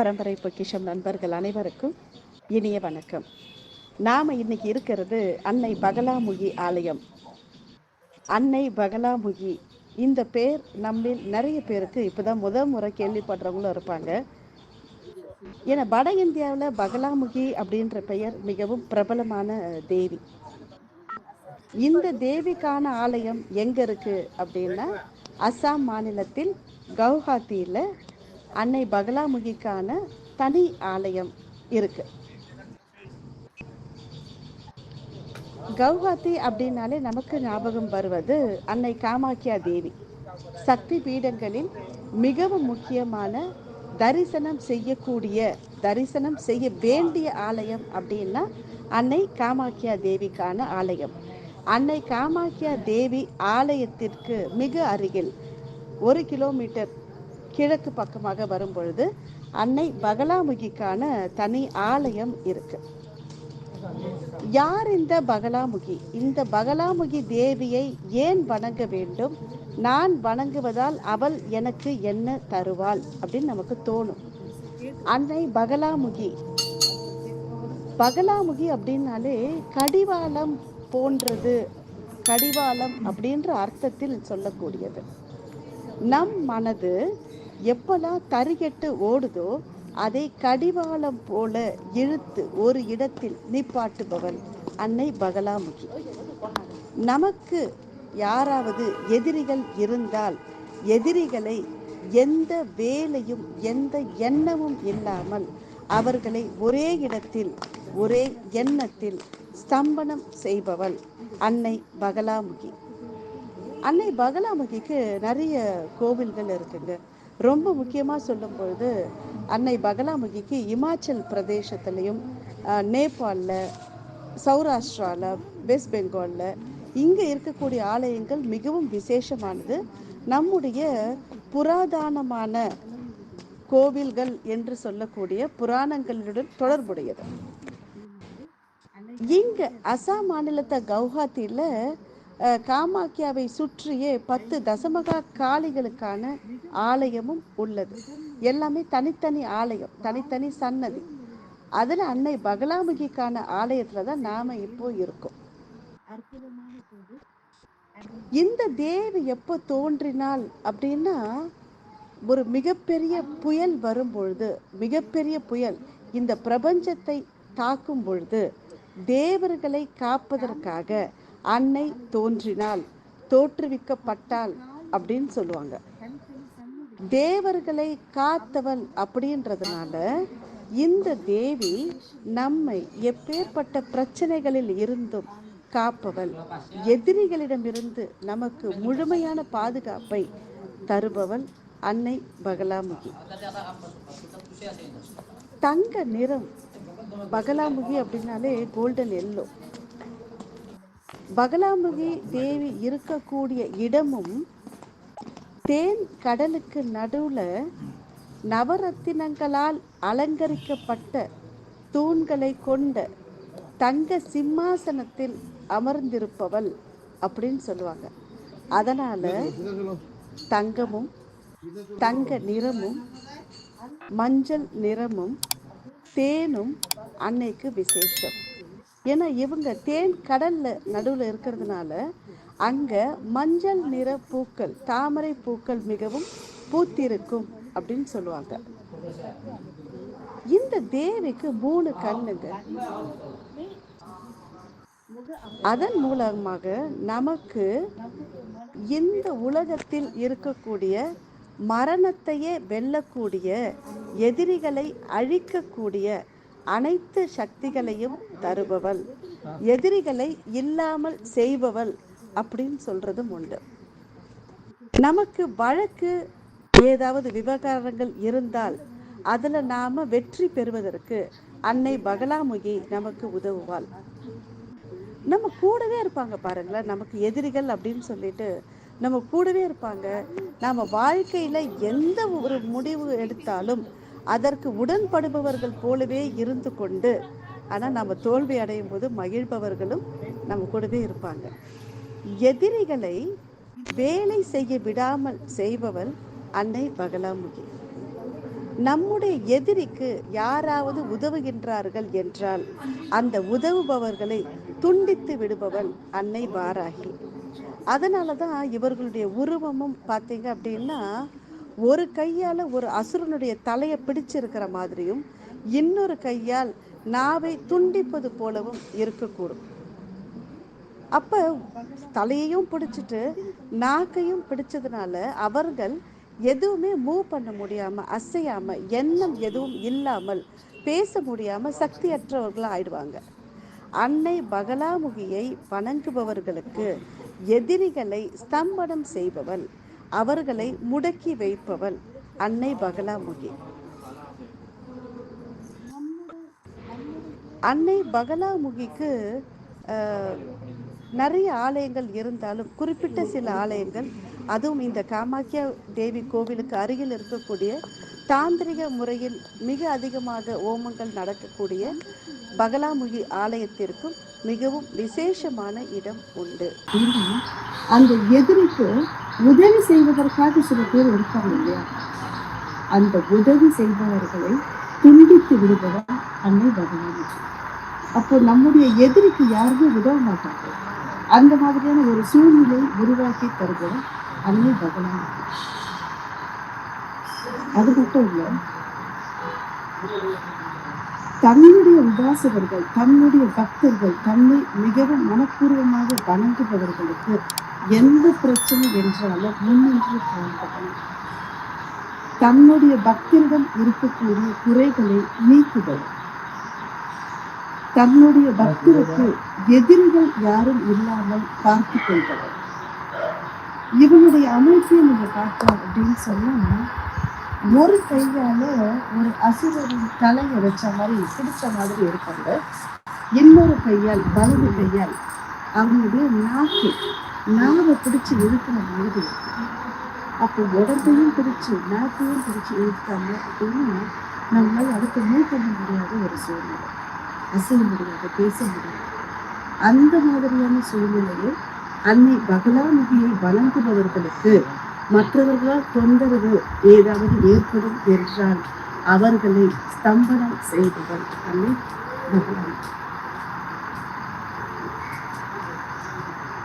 பரம்பரை பொக்கிஷம் நண்பர்கள் அனைவருக்கும் இனிய வணக்கம். நாம இன்னைக்கு இருக்கிறது அன்னை பகலாமுகி ஆலயம். அன்னை பகலாமுகி இந்த பேர் நம்மில் நிறைய பேருக்கு இப்போதான் முதல் முறை கேள்விப்படுறவங்களும் இருப்பாங்க. ஏன்னா வட இந்தியாவில் பகலாமுகி அப்படின்ற பெயர் மிகவும் பிரபலமான தேவி. இந்த தேவிக்கான ஆலயம் எங்க இருக்கு அப்படின்னா அஸ்ஸாம் மாநிலத்தில் கவுஹாத்தியில் அன்னை பகலாமுகிக்கான தனி ஆலயம் இருக்கு. கவுஹாத்தி அப்படின்னாலே நமக்கு ஞாபகம் வருவது அன்னை காமாக்கியா தேவி. சக்தி பீடங்களில் மிகவும் முக்கியமான தரிசனம் செய்யக்கூடிய தரிசனம் செய்ய வேண்டிய ஆலயம் அப்படின்னா அன்னை காமாக்கியா தேவிக்கான ஆலயம். அன்னை காமாக்கியா தேவி ஆலயத்திற்கு மிக அருகில் ஒரு கிலோமீட்டர் கிழக்கு பக்கமாக வரும் பொழுது அன்னை பகலாமுகிக்கான தனி ஆலயம் இருக்கு. யார் இந்த பகலாமுகி? இந்த பகலாமுகி தேவியை ஏன் வணங்க வேண்டும்? நான் வணங்குவதால் அவள் எனக்கு என்ன தருவாள் அப்படின்னு நமக்கு தோணும். அன்னை பகலாமுகி. பகலாமுகி அப்படின்னாலே கடிவாளம் போன்றது. கடிவாளம் அப்படின்ற அர்த்தத்தில் சொல்லக்கூடியது. நம் மனது எப்பெல்லாம் தறிகெட்டு ஓடுதோ அதை கடிவாளம் போல இழுத்து ஒரு இடத்தில் நிப்பாட்டுபவள் அன்னை பகலாமுகி. நமக்கு யாராவது எதிரிகள் இருந்தால் எதிரிகளை எந்த வேலையும் எந்த எண்ணமும் இல்லாமல் அவர்களை ஒரே இடத்தில் ஒரே எண்ணத்தில் ஸ்தம்பனம் செய்பவள் அன்னை பகலாமுகி. அன்னை பகலாமுகிக்கு நிறைய கோவில்கள் இருக்குங்க. ரொம்ப முக்கியமாக சொல்லும் பொழுது அன்னை பகலாமுகிக்கு இமாச்சல் பிரதேசத்துலேயும் நேபாளில் சௌராஷ்டிராவில் வெஸ்ட் பெங்காலில் இங்கே இருக்கக்கூடிய ஆலயங்கள் மிகவும் விசேஷமானது. நம்முடைய புராதானமான கோவில்கள் என்று சொல்லக்கூடிய புராணங்களுடன் தொடர்புடையது. இங்கே அசாம் மாநிலத்தை கவுஹாத்தியில் காமாக்கியாவை சுற்றியே பத்து தசமகா காளிகளுக்கான ஆலயமும் உள்ளது. எல்லாமே தனித்தனி ஆலயம் தனித்தனி சன்னதி. அதில் அன்னை பகலாமுகிக்கான ஆலயத்தில் தான் நாம் இப்போ இருக்கோம். இந்த தேவி எப்போ தோன்றினால் அப்படின்னா ஒரு மிகப்பெரிய புயல் வரும் பொழுது மிகப்பெரிய புயல் இந்த பிரபஞ்சத்தை தாக்கும் பொழுது தேவர்களை காப்பதற்காக அன்னை தோன்றினால் தோற்றுவிக்கப்பட்டாள் அப்படின்னு சொல்லுவாங்க. தேவர்களை காத்தவள் அப்படின்றதுனால இந்த தேவி நம்மை எப்பேற்பட்ட பிரச்சனைகளில் இருந்தும் காப்பவள். எதிரிகளிடமிருந்து நமக்கு முழுமையான பாதுகாப்பை தருபவள் அன்னை பகலாமுகி. தங்க நிறம் பகலாமுகி அப்படின்னாலே கோல்டன் எல்லோ பகலாமுகி தேவி இருக்கக்கூடிய இடமும் தேன் கடலுக்கு நடுவுல நவரத்தினங்களால் அலங்கரிக்கப்பட்ட தூண்களை கொண்ட தங்க சிம்மாசனத்தில் அமர்ந்திருப்பவள் அப்படின்னு சொல்லுவாங்க. அதனால தங்கமும் தங்க நிறமும் மஞ்சள் நிறமும் தேனும் அன்னைக்கு விசேஷம். ஏன்னா இவங்க தேன் கடல்ல நடுவில் இருக்கிறதுனால அங்க மஞ்சள் நிற பூக்கள் தாமரை பூக்கள் மிகவும் பூத்திருக்கும் அப்படின்னு சொல்லுவாங்க. இந்த தேவிக்கு மூணு கண்ணுங்க. அதன் மூலமாக நமக்கு இந்த உலகத்தில் இருக்கக்கூடிய மரணத்தையே வெல்லக்கூடிய எதிரிகளை அழிக்கக்கூடிய அனைத்து சக்திகளையும் தருபவள். எதிரிகளை இல்லாமல் செய்பவள் அப்படின்னு சொல்றதும் உண்டு. நமக்கு வழக்கு ஏதாவது விவகாரங்கள் இருந்தால் அதில் நாம வெற்றி பெறுவதற்கு அன்னை பகலாமுகி நமக்கு உதவுவாள். நம்ம கூடவே இருப்பாங்க பாருங்களேன் நமக்கு எதிரிகள் அப்படின்னு சொல்லிட்டு நம்ம கூடவே இருப்பாங்க. நம்ம வாழ்க்கையில் எந்த ஒரு முடிவு எடுத்தாலும் அதற்கு உடன்படுபவர்கள் போலவே இருந்து கொண்டு ஆனால் நம்ம தோல்வி அடையும் போது மகிழ்பவர்களும் நம்ம கூடவே இருப்பாங்க. எதிரிகளை வேலை செய்ய விடாமல் செய்பவள் அன்னை பகலாமுகி. நம்முடைய எதிரிக்கு யாராவது உதவுகின்றார்கள் என்றால் அந்த உதவுபவர்களை துண்டித்து விடுபவள் அன்னை வாராகி. அதனால தான் இவர்களுடைய உருவமும் பார்த்தீங்க அப்படின்னா ஒரு கையால் ஒரு அசுரனுடைய தலையை பிடிச்சிருக்கிற மாதிரியும் இன்னொரு கையால் நாவை துண்டிப்பது போலவும் இருக்கக்கூடும். அப்போ தலையையும் பிடிச்சிட்டு நாக்கையும் பிடிச்சதுனால அவர்கள் எதுவுமே மூவ் பண்ண முடியாமல் அசையாமல் எண்ணம் எதுவும் இல்லாமல் பேச முடியாமல் சக்தியற்றவர்களாக ஆயிடுவாங்க. அன்னை பகலாமுகியை வணங்குபவர்களுக்கு எதிரிகளை ஸ்தம்பனம் செய்பவள் அவர்களை முடக்கி வைப்பவள் அன்னை பகலாமுகி அன்னை பகலாமுகிக்கு நிறைய ஆலயங்கள் இருந்தாலும் குறிப்பிட்ட சில ஆலயங்கள் அதுவும் இந்த காமாக்கியா தேவி கோவிலுக்கு அருகில் இருக்கக்கூடிய தாந்திரிக முறையில் மிக அதிகமாக ஓமங்கள் நடக்கக்கூடிய பகலாமுகி ஆலயத்திற்கும் மிகவும் விசேஷமான இடம் உண்டு. அந்த எதிரிக்கு உதவி செய்வதற்காக சில பேர் இருப்பாங்க இல்லையா? அந்த உதவி செய்பவர்களை துண்டித்து விடுபவர் அன்னை பகவான். அப்போ நம்முடைய எதிரிக்கு யாருமே உதவ மாட்டாங்க. அந்த மாதிரியான ஒரு சூழ்நிலை உருவாக்கி தருபவர் அன்னை பகவான். அது மட்டும் இல்லை தன்னுடைய உபாசகர்கள் தன்னுடைய பக்தர்கள் தன்னை மிகவும் மனப்பூர்வமாக வணங்குபவர்களுக்கு எந்த பிரச்சனை என்றாலும் முன்னின்று போன்றன தன்னுடைய பக்தரிடம் இருக்கக்கூடிய குறைகளை நீக்குதல் தன்னுடைய பக்தருக்கு எதிரிகள் யாரும் இல்லாமல் பார்த்துக் கொள்பவர். இவனுடைய அமைப்பை நீங்க பார்த்தோம் அப்படின்னு சொன்னா ஒரு கையால ஒரு அசுரரின் தலையை வச்ச மாதிரி பிடிச்ச மாதிரி இருப்பாங்க. இன்னொரு கையால் வலது கையால் அவனுடைய நாக்கு நாவை பிடிச்சு இழுக்கிற மாதிரி. அப்போ உடம்பையும் பிடிச்சு நாக்கையும் பிடிச்சு இழுத்தாங்க அப்படின்னா நம்மளால் அடுத்து மூவ் பண்ண முடியாத ஒரு சூழ்நிலை. அசைய முடியாது பேச முடியாது. அந்த மாதிரியான சூழ்நிலையில் அன்னை பகலாமுகியை வணங்குபவர்களுக்கு மற்றவர்களால் தொந்தரவு ஏதாவது ஏற்படும் என்றால் அவர்களை ஸ்தம்பனம் செய்பவள் அன்னை பகவான்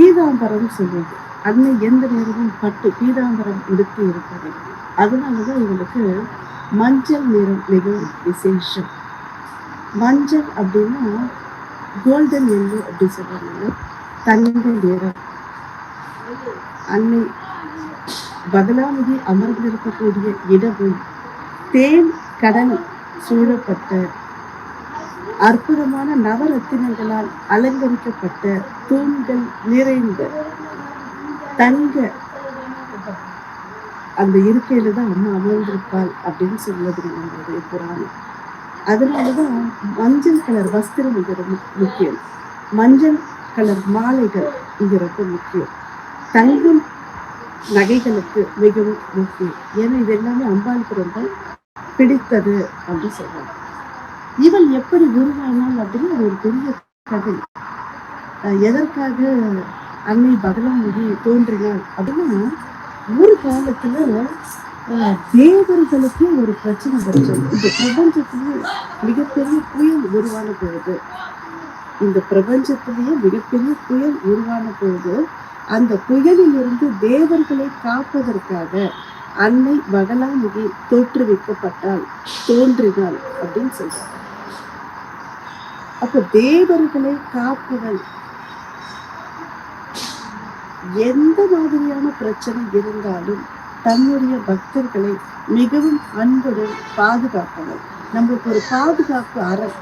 பீதாம்பரம் சொல்லுது. அன்னை எந்த நேரமும் பட்டு பீதாம்பரம் எடுத்து இருப்பது அதனாலதான் இவளுக்கு மஞ்சள் நிறம் மிகவும் விசேஷம். மஞ்சள் அப்படின்னா கோல்டன் எல்லோ அப்படி சொல்றாங்க தங்க நிறம். அன்னை பகலாமுகி அமர்ந்திருக்கக்கூடிய இடமும் தேன் கடல் சூழப்பட்ட அற்புதமான நவரத்தினங்களால் அலங்கரிக்கப்பட்ட தூண்கள் நிறைந்த தங்க அந்த இருக்கையில தான் அம்மா அமர்ந்திருப்பாள் அப்படின்னு சொல்லுது நம்மளுடைய புராணம். அதனாலதான் மஞ்சள் கலர் வஸ்திரம் இங்க முக்கியம். மஞ்சள் கலர் மாலைகள் இங்க ரொம்ப முக்கியம். தங்கம் நகைகளுக்கு மிகவும் முக்கியம். ஏன்னா இது எல்லாமே அம்பாளுக்கு ரொம்ப பிடித்தது அப்படின்னு சொல்றாங்க. இவள் எப்படி உருவானாள் அப்படின்னு ஒரு பெரிய கதை. எதற்காக அன்னை பகலாமுகி தோன்றினாள் அப்படின்னா ஒரு காலத்துல தேவர்களுக்கு தேவர்களுக்கே ஒரு பிரச்சனை வருது. இந்த பிரபஞ்சத்திலேயே மிகப்பெரிய புயல் உருவான பொழுது இந்த பிரபஞ்சத்திலேயே மிகப்பெரிய புயல் உருவான பொழுது அந்த புயலிலிருந்து தேவர்களை காப்பதற்காக அன்னை பகலாமுகி தோற்றுவிக்கப்பட்டாள் தோன்றினாள் அப்படின்னு சொல்றாங்க. அப்ப தேவர்களை காப்பவள் எந்த மாதிரியான பிரச்சனை இருந்தாலும் தன்னுடைய பக்தர்களை மிகவும் அன்புடன் பாதுகாப்பவர். நம்மளுக்கு ஒரு பாதுகாப்பு அரண்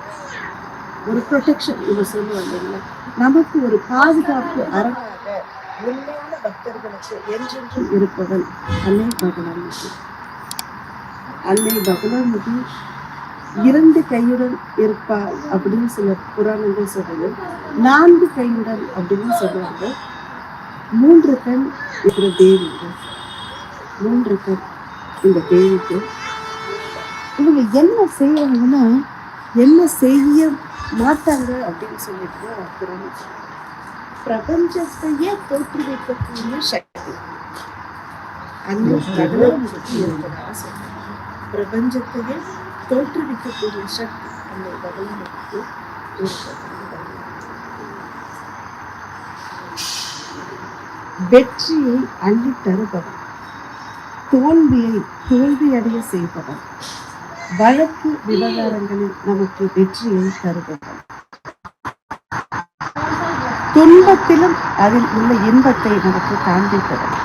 ஒரு ப்ரொடெக்ஷன் இவ சொல்லுவாங்க இல்லை நமக்கு ஒரு பாதுகாப்பு அரணாக உண்மையான பக்தர்களுக்கு என்றென்றும் இருப்பவன் அன்னை பகலாமுகி அன்னை பகலாமுகி இரண்டு கையுடன் இருப்பாள் அப்படின்னு சில புராணங்கள் சொல்றது. நான்கு கையுடன் அப்படின்னு சொல்லுவாங்க மூன்று கண் இருக்கிற தேவிக்கு மூன்று கண் இந்த தேவிக்கு. இவங்க என்ன செய்வாங்கன்னா என்ன செய்ய மாட்டாங்க அப்படின்னு சொல்லிட்டு புராணம். பிரபஞ்சத்தையே தோற்றுவிக்கக்கூடிய சக்தி. அந்த கடவுளுக்கு இருக்கிறதா சொல்றாங்க பிரபஞ்சத்தையே தோற்றுவிக்கக்கூடிய சக்தி அந்த பகவானுக்கு வெற்றியை அள்ளி தருபவர் தோல்வியை தோல்வியடைய செய்பவன் வழக்கு விவகாரங்களில் நமக்கு வெற்றியை தருபவர் துன்பத்திலும் அதில் உள்ள இன்பத்தை நமக்கு காண்பிப்பவர்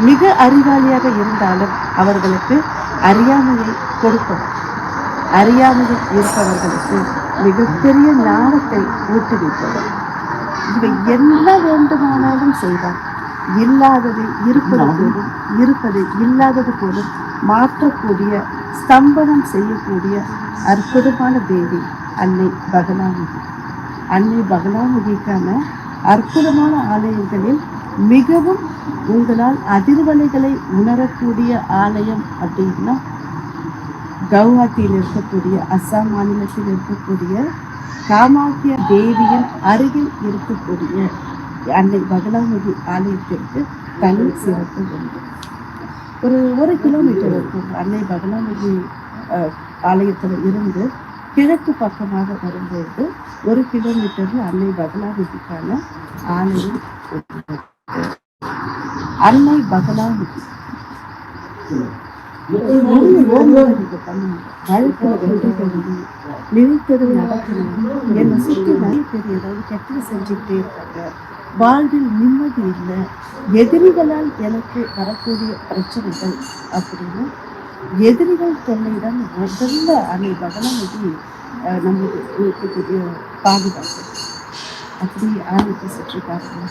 மிக அறிவாளியாக இருந்தாலும் அவர்களுக்கு அறியாமையை கொடுப்பவர் அறியாமையில் இருப்பவர்களுக்கு மிகப்பெரிய ஞானத்தை ஊக்குவிப்பவன் இவை என்ன வேண்டுமானாலும் செய்வார் இல்லாததை இருப்பது போலும் இருப்பதை இல்லாதது போலும் மாற்றக்கூடிய ஸ்தம்பனம் செய்யக்கூடிய அற்புதமான தேவி அன்னை பகலாமுகி. அன்னை பகலாமுகிக்கான அற்புதமான ஆலயங்களில் மிகவும் உங்களால் அதிர்வலைகளை உணரக்கூடிய ஆலயம் அப்படின்னா கவுஹாத்தியில் இருக்கக்கூடிய அஸ்ஸாம் மாநிலத்தில் இருக்கக்கூடிய காமாக்கிய தேவியின் அருகில் இருக்கக்கூடிய அன்னை பகலாமுகி ஆலயத்திற்கு தனி சிறப்பு உண்டு. ஒரு ஒரு கிலோமீட்டர் இருக்கும். அன்னை பகலாமுகி ஆலயத்தில் இருந்து கிழக்கு பக்கமாக வரும்போது ஒரு கிலோமீட்டரில் அன்னை பகலாமுகிக்கான ஆலயம் அன்னை பகலாமுகி நினைத்தது நடக்கணும் என்னை சுற்றி நிறைய பேர் ஏதாவது கெட்டது செஞ்சுக்கிட்டே இருக்காங்க வாழ்வில் நிம்மதி இல்லை எதிரிகளால் எனக்கு வரக்கூடிய பிரச்சனைகள் அப்படின்னு எதிரிகள் தொல்லைதான் முதல்ல அன்னை பகலாமுகி அஹ், நம்மளுக்கு இருக்கக்கூடிய பாதுகாப்பு அப்படி ஆலயத்தை சுற்றி பாருங்க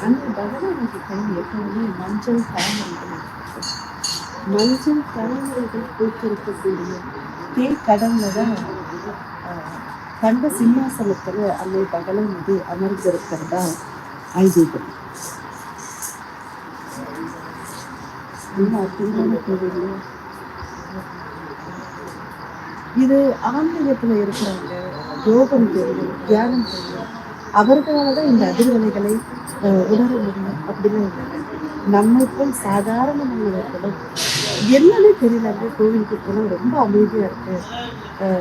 அந்த பகவானுக்கு கையில் மஞ்சள் தலைமுறைகள் மஞ்சள் தலைமுறைகள் பூத்திருக்கக்கூடிய தேர் கடல்ல தான் கண்ட சிம்மாசனத்துல அன்னை பகவானுக்கு அமர்ந்திருக்கிறதா ஐதீகம். இது ஆன்மீகத்துல இருக்கிறவங்க யோகம் தெரியும் தியானம் தெரியும் அவர்களால தான் இந்த அதிர்வலைகளை உணர முடியும் அப்படின்னு நம்மை போல் சாதாரண என்னன்னு என்னன்னே தெரியல அப்படியே கோவிலுக்கு போனால் ரொம்ப அமைதியாக இருக்கு.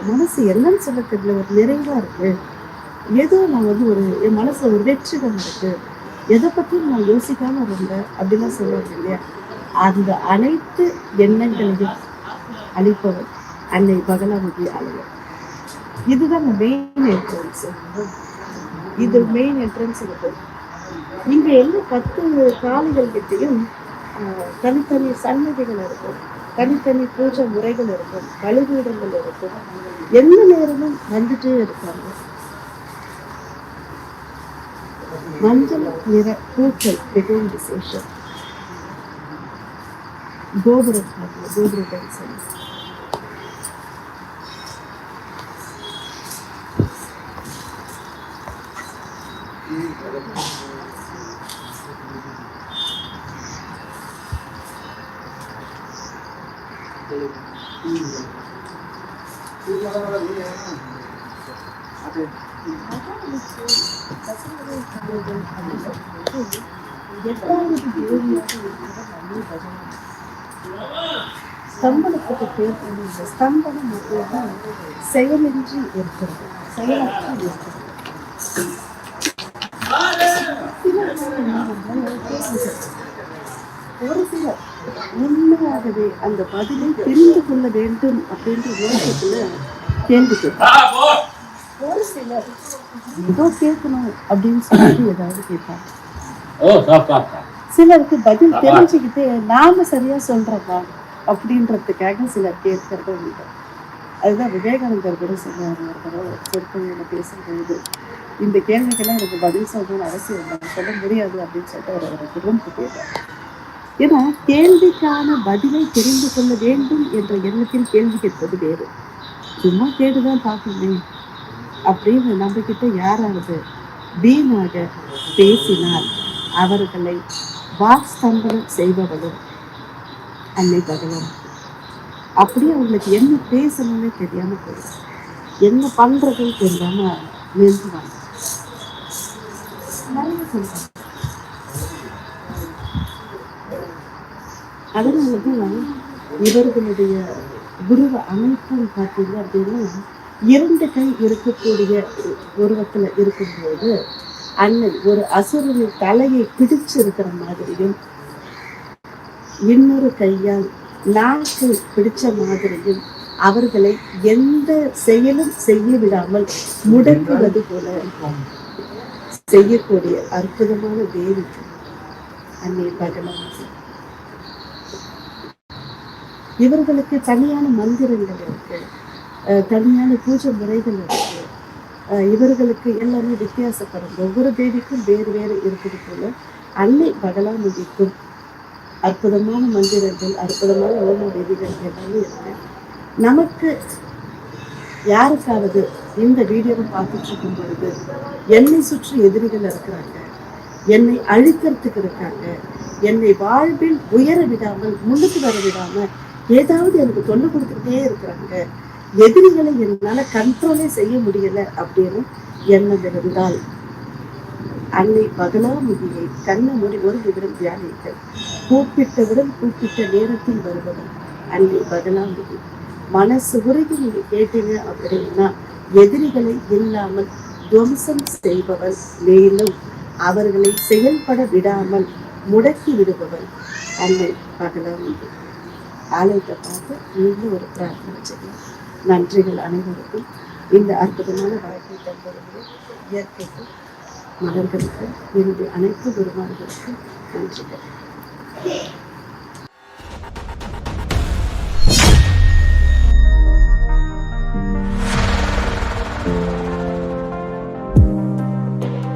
மனசு என்னன்னு சொல்ல தெரியல ஒரு நிறைவாக இருக்கு. ஏதோ நான் வந்து ஒரு என் மனசில் ஒரு வெற்றிடம் இருக்கு. எதை பற்றியும் நான் யோசிக்காம இருந்தேன் அப்படிலாம் சொல்லுவாங்க இல்லையா? அந்த அனைத்து எண்ணங்களையும் அளிப்பவர் அன்னை பகலாமுகி ஆலயம். இதுதான் மெயின் என்ட்ரன்ஸ் இது மெயின் என்ட்ரன்ஸ் இருக்குது இங்க எல்லா பத்து காலைகள்கிட்டையும் தனித்தனி சன்னதிகள் இருக்கும். தனித்தனி பூஜை முறைகள் இருக்கும். பலிபீடங்கள் இருக்கும். எந்த நேரமும் வந்துட்டே இருப்பாங்க. மஞ்சள் நிற பூக்கள் மிகவும் விசேஷம். கோபுரம் கோபுர தரிசனம். Thank you இருக்கிற அன்னை பகவான் ஸ்தம்பனத்துக்கு பேர் இந்த ஸ்தம்பனம் மட்டும்தான் செயலின்றி இருக்கிறது செயலற்று இருக்கிறது ஒரு சிலர் உண்மையாகவே அந்த பதிலை தெரிந்து கொள்ள வேண்டும் அப்படின்ற நோக்கத்துல கேள்வி ஒரு சிலர் ஏதோ கேட்கணும் அப்படின்னு சொல்லிட்டு ஏதாவது கேட்பாங்க சிலருக்கு பதில் தெரிஞ்சுக்கிட்டு நாம சரியா சொல்றோமா அப்படின்றதுக்காக சிலர் கேட்கறது உண்டு. அதுதான் விவேகானந்தர் கூட சொன்னார் ஒரு தடவை பேசும்போது. இந்த கேள்விக்கெல்லாம் எனக்கு பதில் சொல்லணும்னு அவசியம் இல்லை சொல்ல முடியாது அப்படின்னு சொல்லிட்டு அவர் அவருக்கு ரூமுக்கு போயிட்டார் ஏன்னா கேள்விக்கான பதிலை தெரிந்து கொள்ள வேண்டும் என்ற எண்ணத்தில் கேள்வி கேட்பது வேறு. சும்மா கேட்டுதான் பார்க்கணுமே. அப்படின்னு நம்ம கிட்ட யாராவது வீணாக பேசினால் அவர்களை வாக்ஸ்தம்பனம் செய்பவளும் அன்னை பகவான் அப்படியே உங்களுக்கு என்ன பேசணும்னே தெரியாம போயிடும். என்ன பண்றதுன்னு தெரியாம நின்றுவாங்க நிறைய அதனாலதான் இவர்களுடைய குருவ அமைப்புன்னு பார்த்தீங்க அப்படின்னா இரண்டு கை இருக்கக்கூடிய உருவத்துல இருக்கும்போது அண்ணன் ஒரு அசுரனின் தலையை பிடிச்சிருக்கிற மாதிரியும் இன்னொரு கையால் நாக்கு பிடிச்ச மாதிரியும் அவர்களை எந்த செயலும் செய்ய விடாமல் முடங்குவது போல செய்யக்கூடிய அற்புதமான தேவி. அன்னை பகவான். இவர்களுக்கு தனியான மந்திரங்கள் இருக்கு. அஹ் தனியான பூஜை முறைகள் இருக்கு. இவர்களுக்கு எல்லாமே வித்தியாசப்படும். ஒவ்வொரு தேவிக்கும் வேறு வேறு இருக்குது போல அன்னை பகலாமுதிக்கும் அற்புதமான மந்திரங்கள் அற்புதமான ஓம விதிகள் எல்லாமே இருக்கு. நமக்கு யாருக்காவது இந்த வீடியோவை பார்த்துட்டு இருக்கும் பொழுது என்னை சுற்றி எதிரிகள் இருக்கிறாங்க என்னை அழிக்கிறதுக்கு இருக்காங்க என்னை வாழ்வில் உயர விடாமல் முன்னுக்கு வர விடாமல் ஏதாவது எனக்கு தொல்லை கொடுத்துக்கிட்டே இருக்கிறாங்க எதிரிகளை என்னால கண்ட்ரோலே செய்ய முடியல அப்படின்னு எண்ணம் இருந்தால் அன்னை பகலாமுதியை கண்ண மூடி ஒரு நிமிடம் தியானித்தல். கூப்பிட்டவுடன் கூப்பிட்ட நேரத்தில் வருபவர் அன்னை பகலாமுதி மனசு உருகி நீங்க கேட்டீங்க அப்படின்னா எதிரிகளை இல்லாமல் துவம்சம் செய்பவன் மேலும் அவர்களை செயல்பட விடாமல் முடக்கி விடுபவன் அன்னை பகலாமுதி ஆலயத்தை பார்த்து நீங்களும் ஒரு பிரார்த்தனை செய்யலாம். நன்றிகள் அனைவருக்கும். இந்த அற்புதமான வாழ்க்கை தந்தவர்கள் இயற்கைக்கு மலர்களுக்கு என்னுடைய அனைத்து குருமார்களுக்கும் நன்றிகள்.